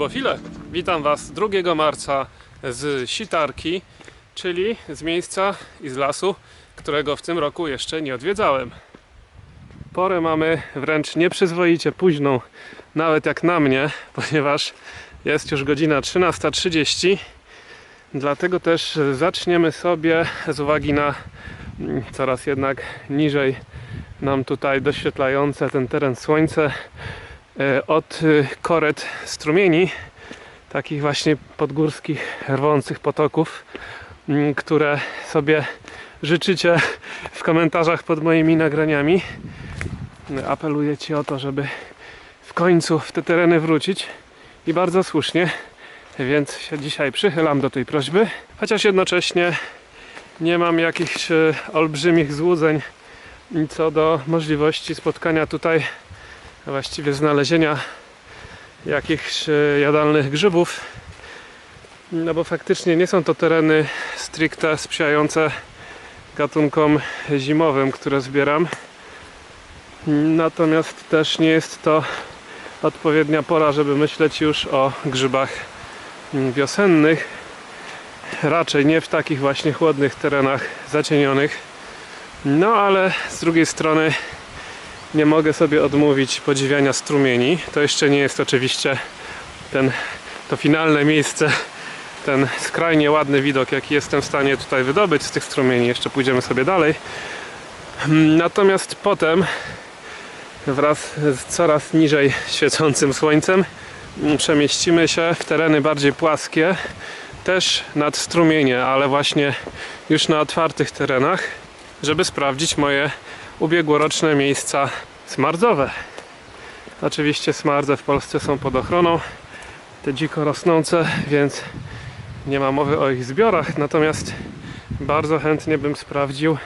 Cześć grzybofile! Witam Was 2 marca z Sitarki, czyli z miejsca i z lasu, którego w tym roku jeszcze nie odwiedzałem. Porę mamy wręcz nieprzyzwoicie późną, nawet jak na mnie, ponieważ jest już godzina 13.30. Dlatego też zaczniemy sobie z uwagi na mm, coraz jednak niżej nam tutaj doświetlające ten teren słońce od y, koret strumieni, takich właśnie podgórskich, rwących potoków, mm, które sobie życzycie w komentarzach pod moimi nagraniami. Apeluję Ci o to, żeby w końcu w te tereny wrócić i bardzo słusznie, więc się dzisiaj przychylam do tej prośby, chociaż jednocześnie nie mam jakichś e, olbrzymich złudzeń co do możliwości spotkania tutaj, właściwie znalezienia jakichś e, jadalnych grzybów. No bo faktycznie nie są to tereny stricte sprzyjające gatunkom zimowym, które zbieram. Natomiast też nie jest to odpowiednia pora, żeby myśleć już o grzybach wiosennych. Raczej nie w takich właśnie chłodnych terenach zacienionych. No ale z drugiej strony nie mogę sobie odmówić podziwiania strumieni. To jeszcze nie jest oczywiście ten, to finalne miejsce, ten skrajnie ładny widok, jaki jestem w stanie tutaj wydobyć z tych strumieni. Jeszcze pójdziemy sobie dalej. Natomiast potem wraz z coraz niżej świecącym słońcem przemieścimy się w tereny bardziej płaskie, też nad strumienie, ale właśnie już na otwartych terenach, żeby sprawdzić moje ubiegłoroczne miejsca smardzowe. Oczywiście smardze w Polsce są pod ochroną, te dziko rosnące, więc nie ma mowy o ich zbiorach, natomiast bardzo chętnie bym sprawdził,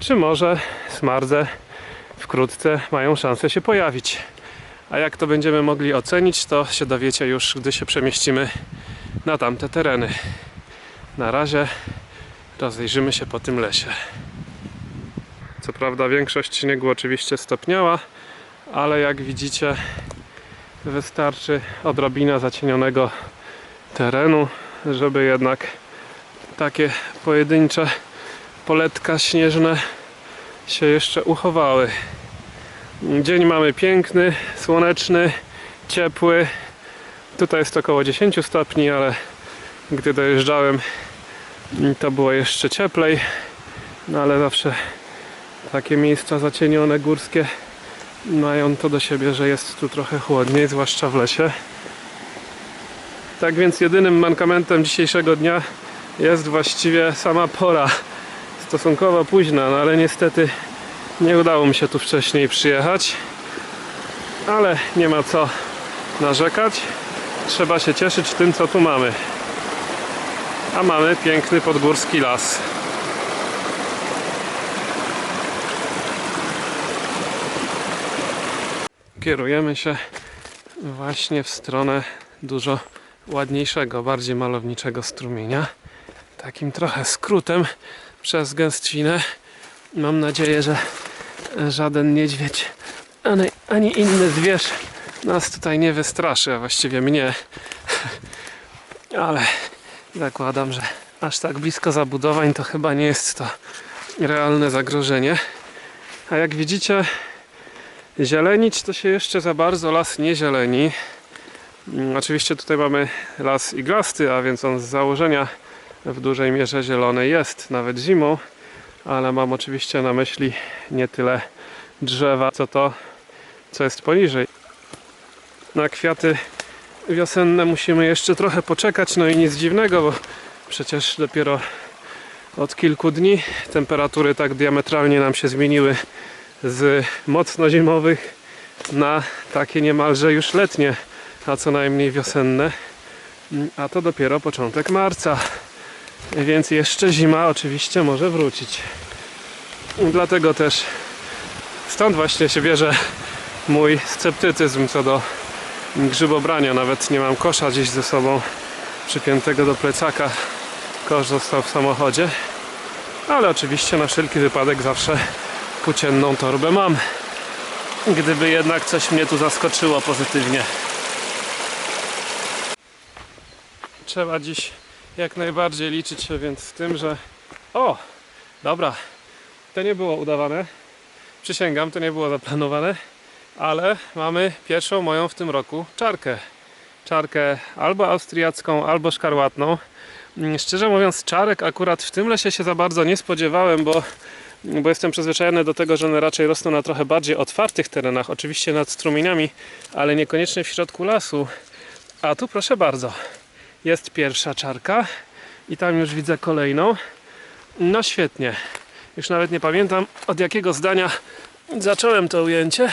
czy może smardze wkrótce mają szansę się pojawić. A jak to będziemy mogli ocenić, to się dowiecie już, gdy się przemieścimy na tamte tereny. Na razie rozejrzymy się po tym lesie. Co prawda większość śniegu oczywiście stopniała, ale jak widzicie wystarczy odrobina zacienionego terenu, żeby jednak takie pojedyncze poletka śnieżne się jeszcze uchowały. Dzień mamy piękny, słoneczny, ciepły. Tutaj jest około 10 stopni, ale gdy dojeżdżałem to było jeszcze cieplej. No ale zawsze takie miejsca zacienione górskie mają to do siebie, że jest tu trochę chłodniej, zwłaszcza w lesie. Tak więc jedynym mankamentem dzisiejszego dnia jest właściwie sama pora stosunkowo późna, no ale niestety nie udało mi się tu wcześniej przyjechać. Ale nie ma co narzekać. Trzeba się cieszyć tym, co tu mamy. A mamy piękny podgórski las. Kierujemy się właśnie w stronę dużo ładniejszego, bardziej malowniczego strumienia. Takim trochę skrótem przez gęstwinę. Mam nadzieję, że żaden niedźwiedź ani, ani inny zwierz nas tutaj nie wystraszy, a właściwie mnie. Ale zakładam, że aż tak blisko zabudowań to chyba nie jest to realne zagrożenie. A jak widzicie, zielenić to się jeszcze za bardzo las nie zieleni. Mm, Oczywiście tutaj mamy las iglasty, a więc on z założenia w dużej mierze zielony jest, nawet zimą, ale mam oczywiście na myśli nie tyle drzewa, co to, co jest poniżej. Na kwiaty wiosenne musimy jeszcze trochę poczekać, no i nic dziwnego, bo przecież dopiero od kilku dni temperatury tak diametralnie nam się zmieniły z mocno zimowych na takie niemalże już letnie, a co najmniej wiosenne. A to dopiero początek marca. Więc jeszcze zima oczywiście może wrócić. Dlatego też stąd właśnie się bierze mój sceptycyzm co do grzybobrania. Nawet nie mam kosza gdzieś ze sobą przypiętego do plecaka. Kosz został w samochodzie. Ale oczywiście na wszelki wypadek zawsze płócienną torbę mam. Gdyby jednak coś mnie tu zaskoczyło pozytywnie. trzeba dziś jak najbardziej liczyć się więc z tym, że o, dobra, to nie było udawane. Przysięgam, to nie było zaplanowane, ale mamy pierwszą moją w tym roku czarkę. Czarkę albo austriacką, albo szkarłatną. Mm, Szczerze mówiąc, czarek akurat w tym lesie się za bardzo nie spodziewałem, bo, bo jestem przyzwyczajony do tego, że one raczej rosną na trochę bardziej otwartych terenach, oczywiście nad strumieniami, ale niekoniecznie w środku lasu. A tu proszę bardzo, jest pierwsza czarka i tam już widzę kolejną. No świetnie. Już nawet nie pamiętam od jakiego zdania zacząłem to ujęcie,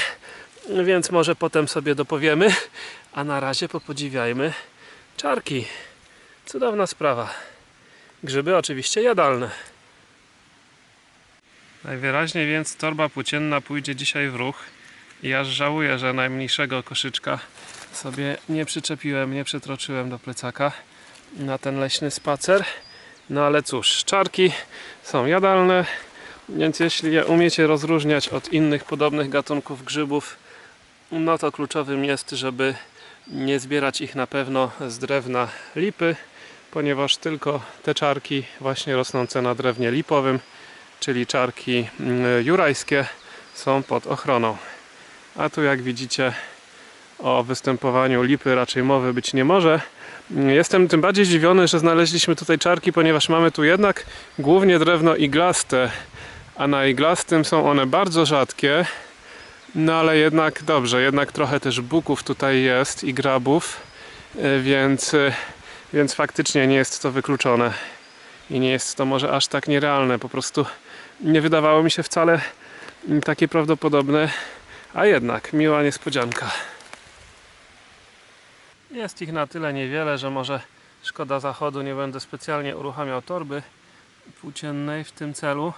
więc może potem sobie dopowiemy. A na razie popodziwiajmy czarki. Cudowna sprawa. Grzyby oczywiście jadalne. Najwyraźniej więc torba płócienna pójdzie dzisiaj w ruch. I aż żałuję, że najmniejszego koszyczka sobie nie przyczepiłem, nie przytroczyłem do plecaka na ten leśny spacer. No ale cóż, czarki są jadalne, więc jeśli je umiecie rozróżniać od innych podobnych gatunków grzybów, no to kluczowym jest, żeby nie zbierać ich na pewno z drewna lipy, ponieważ tylko te czarki właśnie rosnące na drewnie lipowym, czyli czarki mm, jurajskie, są pod ochroną. A tu jak widzicie o występowaniu lipy raczej mowy być nie może. Jestem tym bardziej zdziwiony, że znaleźliśmy tutaj czarki, ponieważ mamy tu jednak głównie drewno iglaste, a na iglastym są one bardzo rzadkie. No ale jednak dobrze, jednak trochę też buków tutaj jest i grabów, e, więc, e, więc faktycznie nie jest to wykluczone. I nie jest to może aż tak nierealne. Po prostu nie wydawało mi się wcale mm, takie prawdopodobne, a jednak miła niespodzianka. Jest ich na tyle niewiele, że może szkoda zachodu, nie będę specjalnie uruchamiał torby płóciennej w tym celu.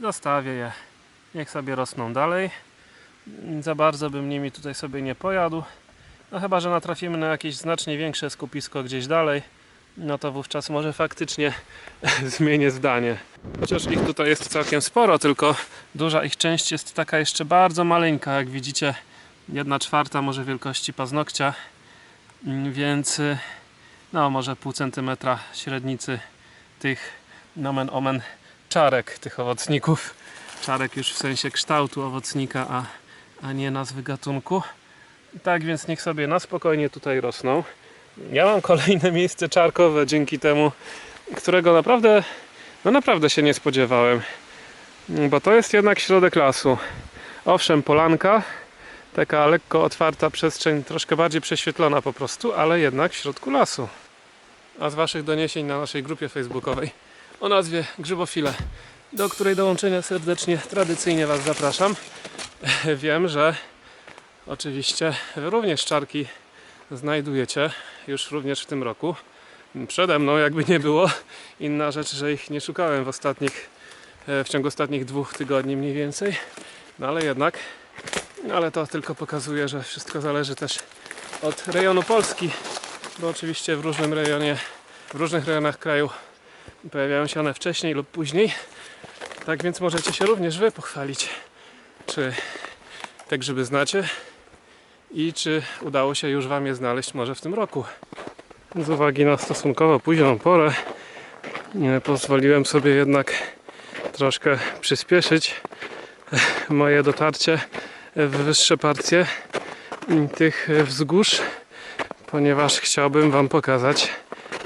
Zostawię je, niech sobie rosną dalej. Za bardzo bym nimi tutaj sobie nie pojadł. No chyba, że natrafimy na jakieś znacznie większe skupisko gdzieś dalej, no to wówczas może faktycznie zmienię zdanie. Chociaż ich tutaj jest całkiem sporo, tylko duża ich część jest taka jeszcze bardzo maleńka, jak widzicie, jedna czwarta może wielkości paznokcia. Mm, więc y, no może pół centymetra średnicy tych nomen omen czarek tych owocników. Czarek już w sensie kształtu owocnika a, a nie nazwy gatunku. Tak więc niech sobie na spokojnie tutaj rosną. Ja mam kolejne miejsce czarkowe dzięki temu którego naprawdę no naprawdę się nie spodziewałem bo to jest jednak środek lasu owszem polanka taka lekko otwarta przestrzeń, troszkę bardziej prześwietlona po prostu, ale jednak w środku lasu. A z Waszych doniesień na naszej grupie facebookowej o nazwie Grzybofile, do której dołączenia serdecznie, tradycyjnie Was zapraszam. Wiem, że oczywiście również czarki znajdujecie już również w tym roku. Przede mną, jakby nie było, inna rzecz, że ich nie szukałem w ostatnich, w ciągu ostatnich dwóch tygodni mniej więcej. No ale jednak ale to tylko pokazuje, że wszystko zależy też od rejonu Polski, bo oczywiście w różnym rejonie, w różnych rejonach kraju pojawiają się one wcześniej lub później. Tak więc możecie się również Wy pochwalić, czy te grzyby znacie i czy udało się już Wam je znaleźć może w tym roku. Z uwagi na stosunkowo późną porę pozwoliłem sobie jednak troszkę przyspieszyć moje dotarcie w wyższe partie tych wzgórz, ponieważ chciałbym Wam pokazać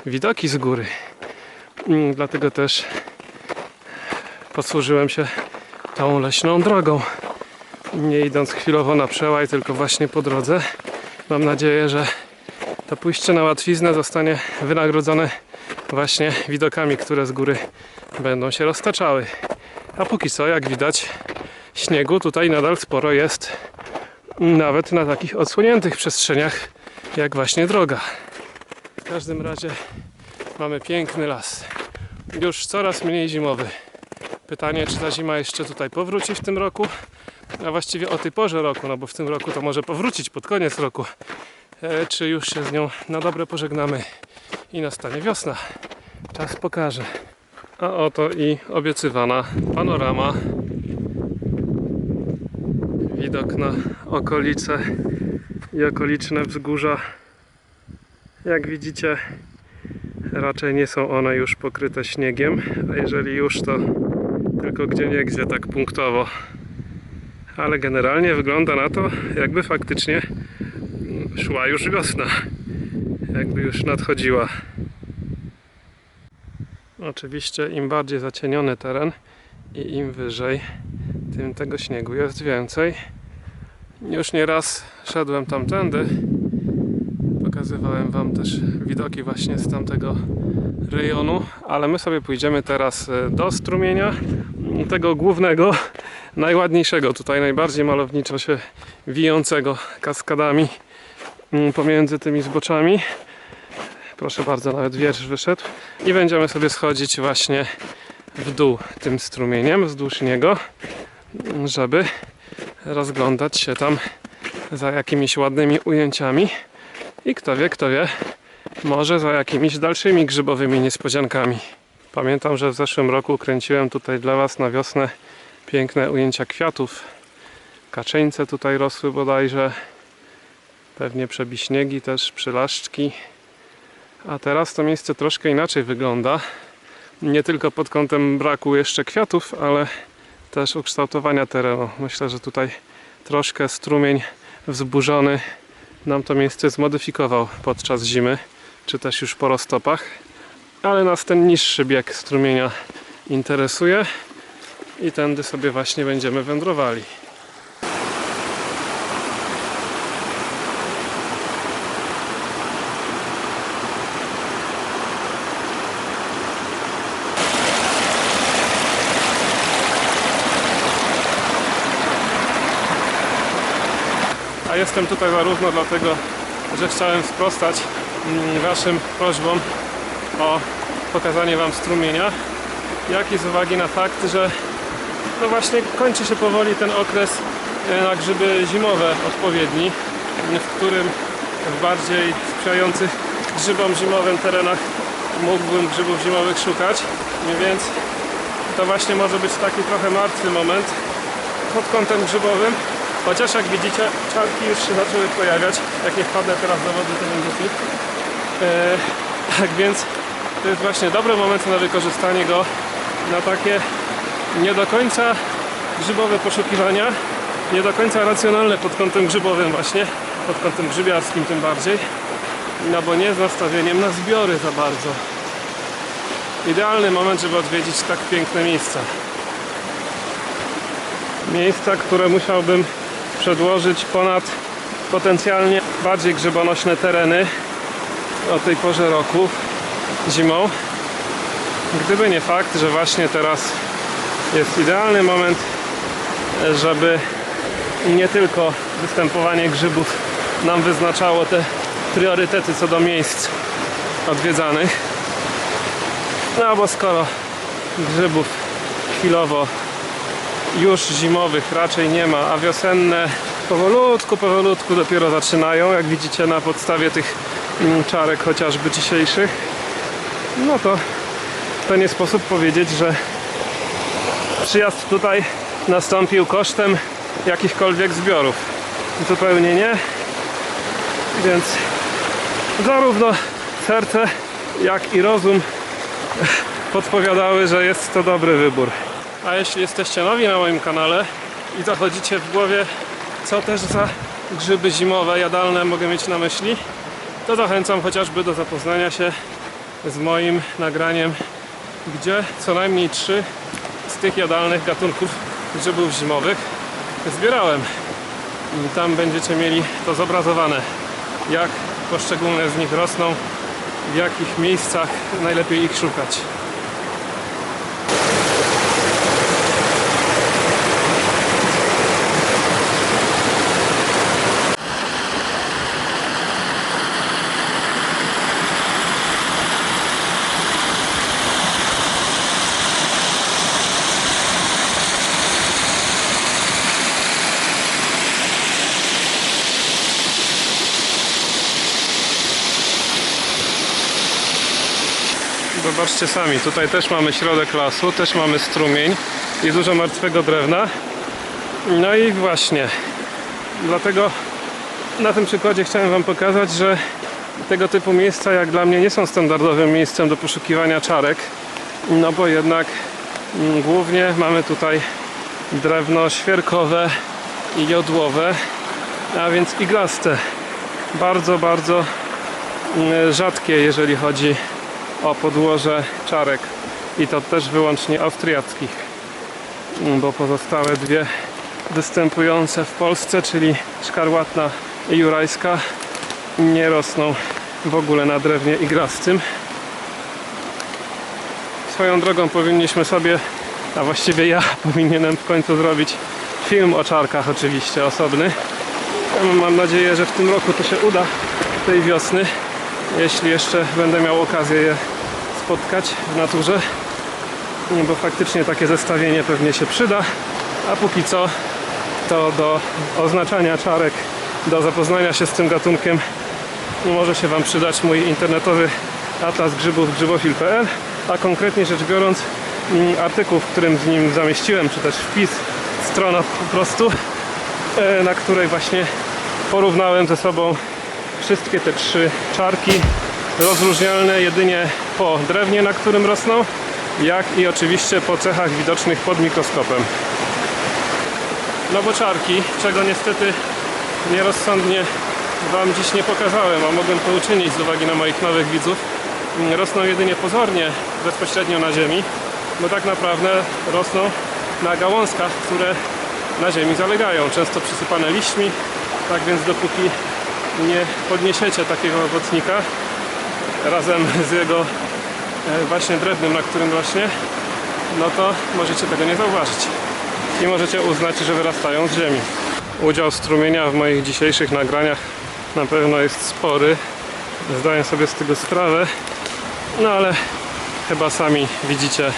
widoki z góry. Dlatego też posłużyłem się tą leśną drogą. Nie idąc chwilowo na przełaj, tylko właśnie po drodze. Mam nadzieję, że to pójście na łatwiznę zostanie wynagrodzone właśnie widokami, które z góry będą się roztaczały. A póki co, jak widać, śniegu tutaj nadal sporo jest nawet na takich odsłoniętych przestrzeniach jak właśnie droga. W każdym razie mamy piękny las. Już coraz mniej zimowy. Pytanie czy ta zima jeszcze tutaj powróci w tym roku? A właściwie o tej porze roku no bo w tym roku to może powrócić pod koniec roku czy już się z nią na dobre pożegnamy i nastanie wiosna czas pokaże a oto i obiecywana panorama widok na okolice i okoliczne wzgórza. Jak widzicie, raczej nie są one już pokryte śniegiem, a jeżeli już to tylko gdzie niegdzie tak punktowo. Ale generalnie wygląda na to, jakby faktycznie szła już wiosna, jakby już nadchodziła. Oczywiście im bardziej zacieniony teren i im wyżej, tym tego śniegu jest więcej. Już nieraz szedłem tamtędy. Pokazywałem Wam też widoki właśnie z tamtego rejonu, ale my sobie pójdziemy teraz e, do strumienia, tego głównego, najładniejszego, tutaj najbardziej malowniczo się wijącego kaskadami pomiędzy tymi zboczami. Proszę bardzo, nawet wiersz wyszedł. I będziemy sobie schodzić właśnie w dół tym strumieniem wzdłuż niego, żeby rozglądać się tam za jakimiś ładnymi ujęciami i kto wie, kto wie, może za jakimiś dalszymi grzybowymi niespodziankami. Pamiętam, że w zeszłym roku kręciłem tutaj dla Was na wiosnę piękne ujęcia kwiatów. Kaczeńce tutaj rosły bodajże, pewnie przebiśniegi też, przylaszczki. A teraz to miejsce troszkę inaczej wygląda. Nie tylko pod kątem braku jeszcze kwiatów, ale też ukształtowania terenu. Myślę, że tutaj troszkę strumień wzburzony nam to miejsce zmodyfikował podczas zimy, czy też już po roztopach. Ale nas ten niższy bieg strumienia interesuje i tędy sobie właśnie będziemy wędrowali. A jestem tutaj zarówno dlatego, że chciałem sprostać mm, Waszym prośbom o pokazanie Wam strumienia, jak i z uwagi na fakt, że no właśnie kończy się powoli ten okres e, na grzyby zimowe odpowiedni, w którym w bardziej sprzyjających grzybom zimowym terenach mógłbym grzybów zimowych szukać, więc to właśnie może być taki trochę martwy moment pod kątem grzybowym, chociaż jak widzicie czarki już się zaczęły pojawiać, jak nie wpadnę teraz do wody to będzie hit. E, tak więc to jest właśnie dobry moment na wykorzystanie go na takie nie do końca grzybowe poszukiwania, nie do końca racjonalne pod kątem grzybowym właśnie, pod kątem grzybiarskim tym bardziej, no bo nie z nastawieniem na zbiory za bardzo. Idealny moment, żeby odwiedzić tak piękne miejsca. Miejsca, które musiałbym przedłożyć ponad potencjalnie bardziej grzybonośne tereny o tej porze roku, zimą. Gdyby nie fakt, że właśnie teraz jest idealny moment, żeby nie tylko występowanie grzybów nam wyznaczało te priorytety co do miejsc odwiedzanych. No bo skoro grzybów chwilowo już zimowych raczej nie ma, a wiosenne powolutku, powolutku dopiero zaczynają, jak widzicie na podstawie tych mm, czarek chociażby dzisiejszych, no to to nie sposób powiedzieć, że przyjazd tutaj nastąpił kosztem jakichkolwiek zbiorów. Zupełnie nie. Więc zarówno serce, jak i rozum podpowiadały, że jest to dobry wybór. A jeśli jesteście nowi na moim kanale i zachodzicie w głowie, co też za grzyby zimowe, jadalne mogę mieć na myśli, to zachęcam chociażby do zapoznania się z moim nagraniem, gdzie co najmniej trzy z tych jadalnych gatunków grzybów zimowych zbierałem. I tam będziecie mieli to zobrazowane, jak poszczególne z nich rosną, w jakich miejscach najlepiej ich szukać. Zobaczcie sami, tutaj też mamy środek lasu, też mamy strumień i dużo martwego drewna. No i właśnie, dlatego na tym przykładzie chciałem Wam pokazać, że Tego typu miejsca jak dla mnie nie są standardowym miejscem do poszukiwania czarek, no bo jednak mm, głównie mamy tutaj drewno świerkowe i jodłowe, a więc iglaste. Bardzo, bardzo mm, rzadkie, jeżeli chodzi o podłoże czarek i to też wyłącznie austriackich, Mm, bo pozostałe dwie występujące w Polsce, czyli szkarłatna i jurajska, nie rosną w ogóle na drewnie igrastym. Swoją drogą powinniśmy sobie, a właściwie ja powinienem w końcu zrobić film o czarkach oczywiście osobny. Mam nadzieję, że w tym roku to się uda tej wiosny, jeśli jeszcze będę miał okazję je spotkać w naturze, bo faktycznie takie zestawienie pewnie się przyda, a póki co to do oznaczania czarek, do zapoznania się z tym gatunkiem może się Wam przydać mój internetowy atlas grzybów grzybofil.pl, a konkretnie rzecz biorąc mm, artykuł, w którym z nim zamieściłem, czy też wpis, strona po prostu, e, na której właśnie porównałem ze sobą wszystkie te trzy czarki, rozróżnialne jedynie po drewnie, na którym rosną, jak i oczywiście po cechach widocznych pod mikroskopem. No bo czarki, czego niestety nierozsądnie Wam dziś nie pokazałem, a mogłem to uczynić z uwagi na moich nowych widzów, rosną jedynie pozornie bezpośrednio na ziemi, bo tak naprawdę rosną na gałązkach, które na ziemi zalegają, często przysypane liśćmi, tak więc dopóki nie podniesiecie takiego owocnika razem z jego e, właśnie drewnem, na którym rośnie, no to możecie tego nie zauważyć i możecie uznać, że wyrastają z ziemi. Udział strumienia w moich dzisiejszych nagraniach na pewno jest spory. Zdaję sobie z tego sprawę, no ale chyba sami widzicie,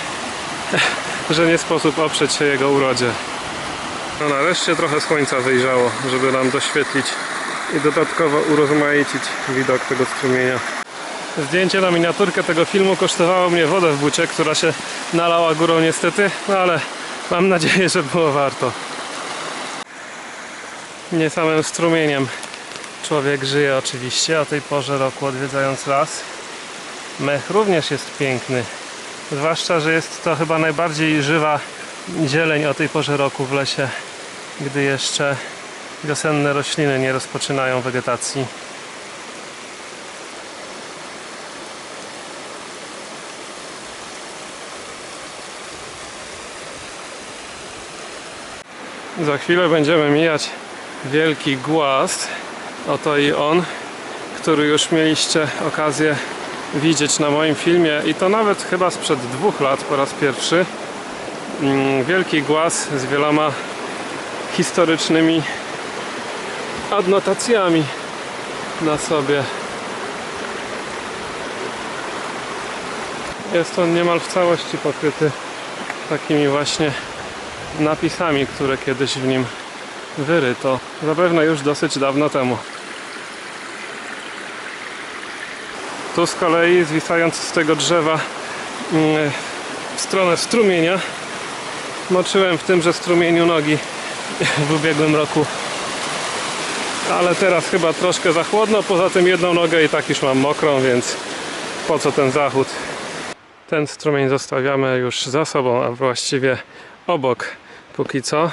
że nie sposób oprzeć się jego urodzie. No nareszcie trochę słońca wyjrzało, żeby nam doświetlić i dodatkowo urozmaicić widok tego strumienia. Zdjęcie na miniaturkę tego filmu kosztowało mnie wodę w bucie, która się nalała górą niestety, no ale mam nadzieję, że było warto. Nie samym strumieniem człowiek żyje oczywiście o tej porze roku odwiedzając las. Mech również jest piękny. Zwłaszcza, że jest to chyba najbardziej żywa zieleń o tej porze roku w lesie, gdy jeszcze wiosenne rośliny nie rozpoczynają wegetacji. Za chwilę będziemy mijać wielki głaz. Oto i on, który już mieliście okazję widzieć na moim filmie i to nawet chyba sprzed dwóch lat po raz pierwszy. Mm, Wielki głaz z wieloma historycznymi adnotacjami na sobie. Jest on niemal w całości pokryty takimi właśnie napisami, które kiedyś w nim wyryto. Zapewne już dosyć dawno temu. Tu z kolei, zwisając z tego drzewa mm, w stronę strumienia, moczyłem w tymże strumieniu nogi w ubiegłym roku. Ale teraz chyba troszkę za chłodno, poza tym jedną nogę i tak już mam mokrą, więc po co ten zachód? Ten strumień zostawiamy już za sobą, a właściwie obok póki co,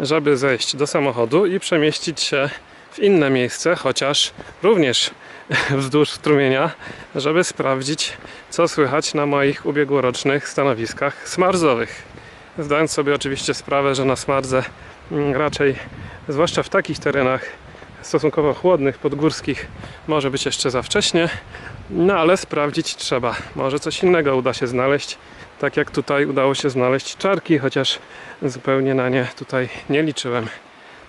żeby zejść do samochodu i przemieścić się w inne miejsce, chociaż również wzdłuż strumienia, żeby sprawdzić, co słychać na moich ubiegłorocznych stanowiskach smarzowych. Zdając sobie oczywiście sprawę, że na smardze mm, raczej, zwłaszcza w takich terenach stosunkowo chłodnych, podgórskich, może być jeszcze za wcześnie, no ale sprawdzić trzeba. Może coś innego uda się znaleźć, tak jak tutaj udało się znaleźć czarki, chociaż zupełnie na nie tutaj nie liczyłem.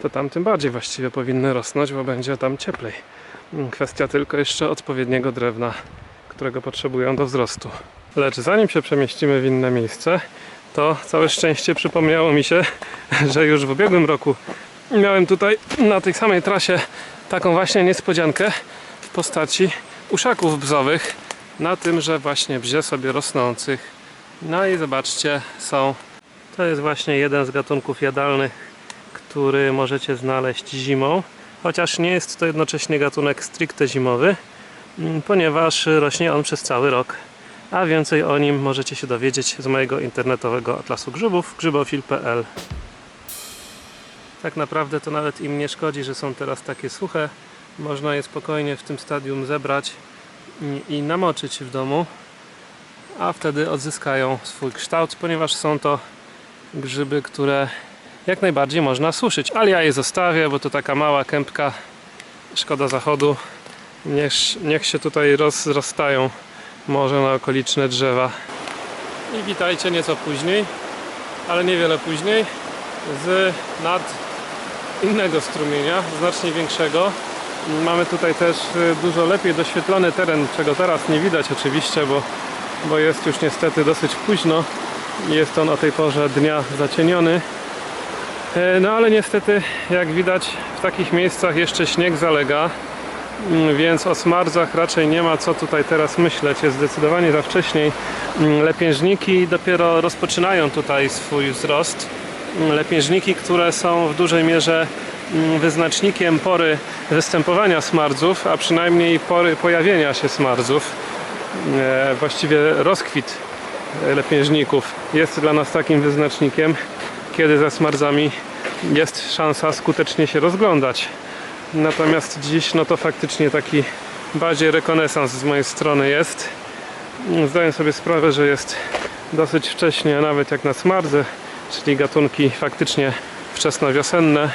To tam tym bardziej właściwie powinny rosnąć, bo będzie tam cieplej. Kwestia tylko jeszcze odpowiedniego drewna, którego potrzebują do wzrostu. Lecz zanim się przemieścimy w inne miejsce, to całe szczęście przypomniało mi się, że już w ubiegłym roku miałem tutaj na tej samej trasie taką właśnie niespodziankę w postaci uszaków bzowych na tymże właśnie bzie sobie rosnących. No i zobaczcie, są. To jest właśnie jeden z gatunków jadalnych, który możecie znaleźć zimą. Chociaż nie jest to jednocześnie gatunek stricte zimowy, mm, ponieważ rośnie on przez cały rok. A więcej o nim możecie się dowiedzieć z mojego internetowego atlasu grzybów grzybofil.pl Tak naprawdę to nawet im nie szkodzi, że są teraz takie suche. Można je spokojnie w tym stadium zebrać i, namoczyć w domu, a wtedy odzyskają swój kształt, ponieważ są to grzyby, które jak najbardziej można suszyć. Ale ja je zostawię, bo to taka mała kępka, szkoda zachodu. Niech, niech się tutaj rozrastają może na okoliczne drzewa. I witajcie nieco później, ale niewiele później, z nad innego strumienia, znacznie większego. Mamy tutaj też y, dużo lepiej doświetlony teren, czego teraz nie widać oczywiście, bo, bo jest już niestety dosyć późno. Jest on o tej porze dnia zacieniony. E, No ale niestety, jak widać, w takich miejscach jeszcze śnieg zalega, Mm, więc o smardzach raczej nie ma co tutaj teraz myśleć. Jest zdecydowanie za wcześniej. Mm, Lepiężniki dopiero rozpoczynają tutaj swój wzrost. Lepiężniki, które są w dużej mierze mm, wyznacznikiem pory występowania smardzów, a przynajmniej pory pojawienia się smardzów. E, Właściwie rozkwit e, lepiężników jest dla nas takim wyznacznikiem, kiedy za smardzami jest szansa skutecznie się rozglądać. Natomiast dziś no to faktycznie taki bardziej rekonesans z mojej strony jest. Zdaję sobie sprawę, że jest dosyć wcześnie, nawet jak na smardze, czyli gatunki faktycznie wczesnowiosenne.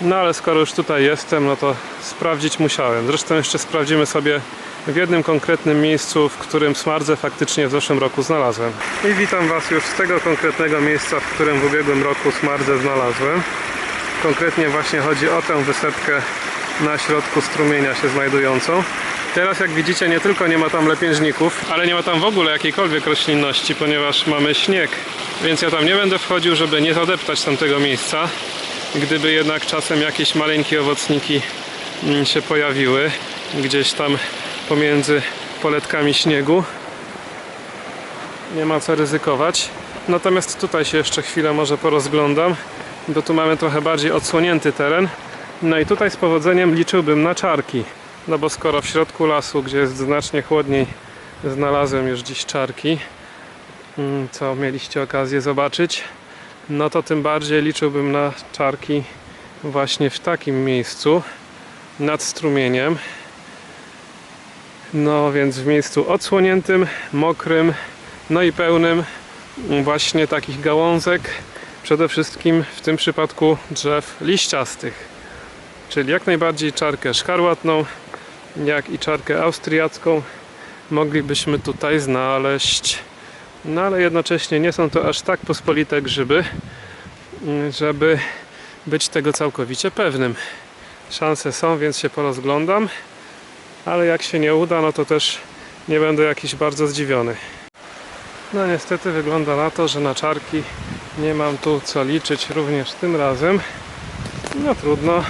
No ale skoro już tutaj jestem, no to sprawdzić musiałem. Zresztą jeszcze sprawdzimy sobie w jednym konkretnym miejscu, w którym smardzę faktycznie w zeszłym roku znalazłem. I witam Was już z tego konkretnego miejsca, w którym w ubiegłym roku smardzę znalazłem. Konkretnie właśnie chodzi o tę wysepkę na środku strumienia się znajdującą. Teraz jak widzicie nie tylko nie ma tam lepiężników, ale nie ma tam w ogóle jakiejkolwiek roślinności, ponieważ mamy śnieg. Więc ja tam nie będę wchodził, żeby nie zadeptać tamtego miejsca. Gdyby jednak czasem jakieś maleńkie owocniki mm, się pojawiły gdzieś tam pomiędzy poletkami śniegu. Nie ma co ryzykować. Natomiast tutaj się jeszcze chwilę może porozglądam bo tu mamy trochę bardziej odsłonięty teren. No i tutaj z powodzeniem liczyłbym na czarki. No bo skoro w środku lasu, gdzie jest znacznie chłodniej, znalazłem już dziś czarki, mm, co mieliście okazję zobaczyć, no to tym bardziej liczyłbym na czarki właśnie w takim miejscu, nad strumieniem. No więc w miejscu odsłoniętym, mokrym, no i pełnym właśnie takich gałązek, przede wszystkim w tym przypadku drzew liściastych, czyli jak najbardziej czarkę szkarłatną, jak i czarkę austriacką moglibyśmy tutaj znaleźć. No ale jednocześnie nie są to aż tak pospolite grzyby, żeby być tego całkowicie pewnym. Szanse są, więc się porozglądam, ale jak się nie uda, no to też nie będę jakiś bardzo zdziwiony. No niestety wygląda na to, że na czarki nie mam tu co liczyć również tym razem. No trudno.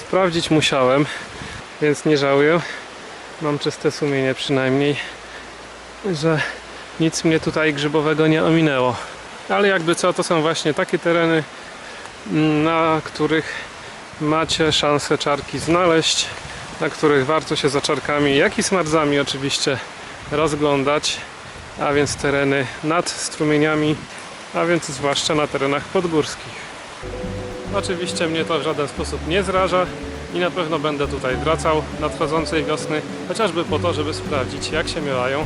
Sprawdzić musiałem, więc nie żałuję. Mam czyste sumienie przynajmniej, że nic mnie tutaj grzybowego nie ominęło. Ale jakby co, to są właśnie takie tereny, na których macie szansę czarki znaleźć, na których warto się za czarkami, jak i smardzami oczywiście rozglądać, a więc tereny nad strumieniami a więc zwłaszcza na terenach podgórskich. Oczywiście mnie to w żaden sposób nie zraża i na pewno będę tutaj wracał nadchodzącej wiosny, chociażby po to, żeby sprawdzić jak się miałają,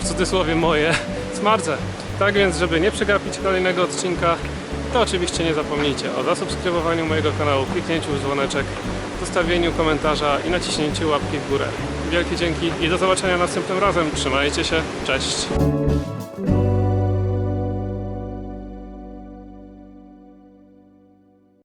w cudzysłowie moje, smardze. Tak więc, żeby nie przegapić kolejnego odcinka, to oczywiście nie zapomnijcie o zasubskrybowaniu mojego kanału, kliknięciu dzwoneczek, zostawieniu komentarza i naciśnięciu łapki w górę. Wielkie dzięki i do zobaczenia następnym razem. Trzymajcie się, cześć!